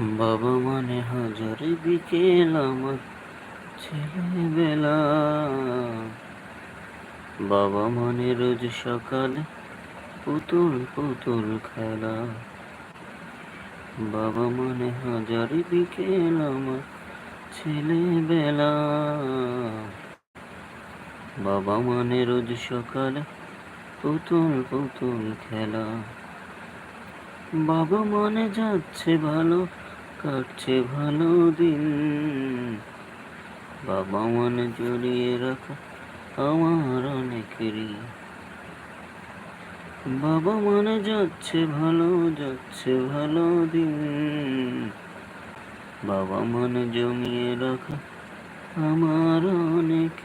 বাবা মানে হাজার বিকেল আমার ছেলেবেলা। বাবা মানে রোজ সকালে পুতুল পুতুল খেলা। বাবা মানে হাজার বিকেল আমার ছেলেবেলা। বাবা মানে রোজ সকালে পুতুল পুতুল খেলা। বাবা মানে যাচ্ছে ভালো কাটছে ভালো দিন। বাবা মানে জড়িয়ে রাখা আমার অনেক বাবা মানে যাচ্ছে ভালো যাচ্ছে ভালো দিন। বাবা মানে জমিয়ে রাখা আমার অনেক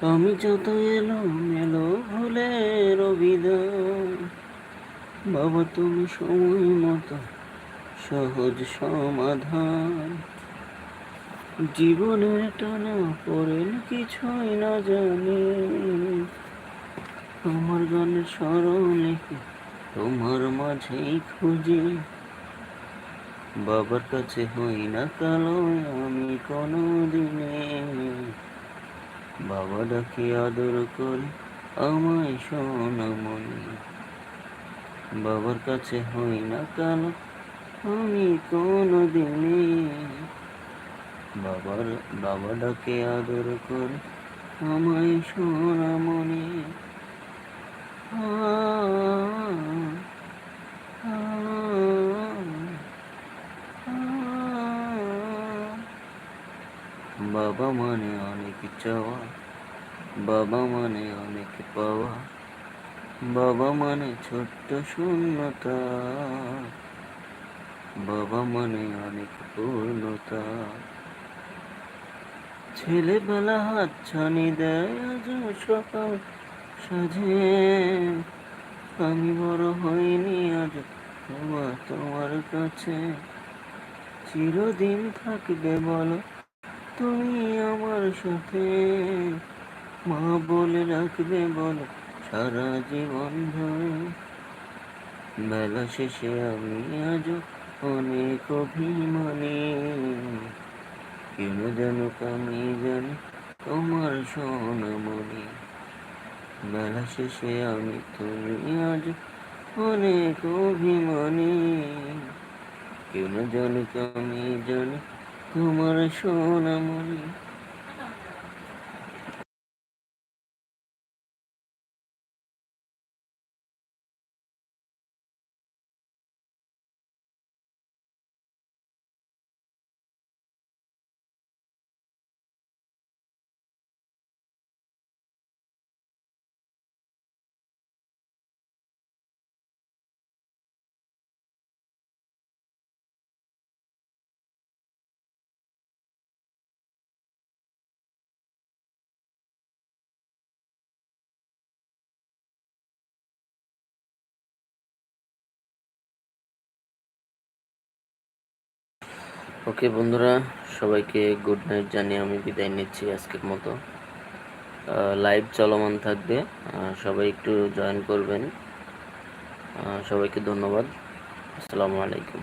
আমি যত এলো মেলো ভুলের বিদায় বাবা তুমি সময় মতো সহজ সমাধান। জীবনের টানা পড়েন কিছুই না জানি। তোমার গানের স্মরণে তোমার মাঝেই খুঁজি। বাবার কাছে হই না কালো আমি কোনো দিনে। বাবা ডাকে আদর করে, আমায় সোনামণি বাবার কাছে হই না কালো আমি কোনো দিনে বাবার, বাবা ডাকে আদর করে, আমায় সোনামণি আ আ। বাবা মানে অনেক চাওয়া, বাবা মানে অনেক পাওয়া, বাবা মানে ছোট্ট শূন্যতা, বাবা মানে অনেক পূর্ণতা ছেলেবেলা হাত ছানি দেয় আজ সকাল সাজে আমি বড় হইনি আজ তোমার তোমার কাছে, চিরদিন থাকবে বলো তুমি আমার সাথে। মা বলে রাখবে বলো, সারা জীবন ধরে। বেলা শেষে আমি আজ অনেক অভিমানী। কেন যেন আমি জানি তোমার সোনামণি। বেলা শেষে আমি তুমি আজ অনেক অভিমানী। কেন জানি আমি জানি তোমার সোনামণি। ওকে বন্ধুরা, সবাইকে গুড নাইট জানিয়ে আমি বিদায় নিচ্ছি আজকের মতো। লাইভ চলমান থাকবে। সবাই একটু জয়েন করবেন। সবাইকে ধন্যবাদ। আসসালামু আলাইকুম।